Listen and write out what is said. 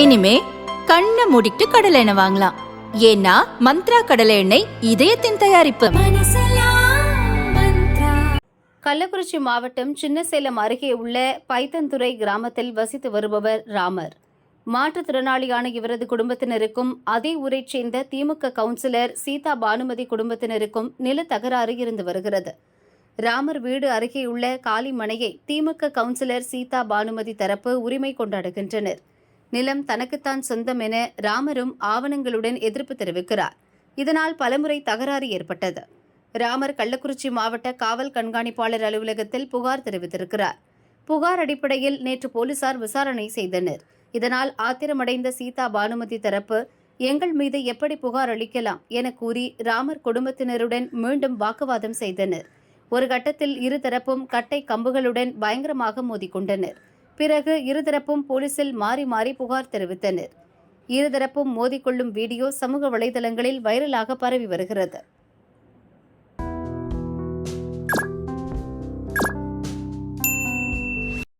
இனிமே கண்ணை மூடிட்டு கடலை எண்ணெய் வாங்கலாம். ஏன்னா மந்த்ரா கடலை எண்ணெய் இதயத்தின் தயாரிப்பு. கள்ளக்குறிச்சி மாவட்டம் சின்னசேலம் அருகே உள்ள பைத்தன்துறை கிராமத்தில் வசித்து வருபவர் ராமர். மாற்றுத்திறனாளியான இவரது குடும்பத்தினருக்கும் அதே ஊரைச் சேர்ந்த திமுக கவுன்சிலர் சீதா பானுமதி குடும்பத்தினருக்கும் நில தகராறு இருந்து வருகிறது. ராமர் வீடு அருகேயுள்ள காலி மனையை திமுக கவுன்சிலர் சீதா பானுமதி தரப்பு உரிமை கொண்டாடுகின்றனர். நிலம் தனக்குத்தான் சொந்தம் என ராமரும் ஆவணங்களுடன் எதிர்ப்பு தெரிவிக்கிறார். இதனால் பலமுறை தகராறு ஏற்பட்டது. ராமர் கள்ளக்குறிச்சி மாவட்ட காவல் கண்காணிப்பாளர் அலுவலகத்தில் புகார் தெரிவித்திருக்கிறார். புகார் அடிப்படையில் நேற்று போலீசார் விசாரணை செய்தனர். இதனால் ஆத்திரமடைந்த சீதா பானுமதி தரப்பு எங்கள் மீது எப்படி புகார் அளிக்கலாம்? என கூறி ராமர் குடும்பத்தினருடன் மீண்டும் வாக்குவாதம் செய்தனர். ஒரு கட்டத்தில் இருதரப்பும் கட்டை கம்புகளுடன் பயங்கரமாக மோதிக்கொண்டனர். பிறகு இருதரப்பும் போலீசில் மாறி மாறி புகார் தெரிவித்தனர். இருதரப்பும் மோதிக்கொள்ளும் வீடியோ சமூக வலைதளங்களில் வைரலாக பரவி வருகிறது.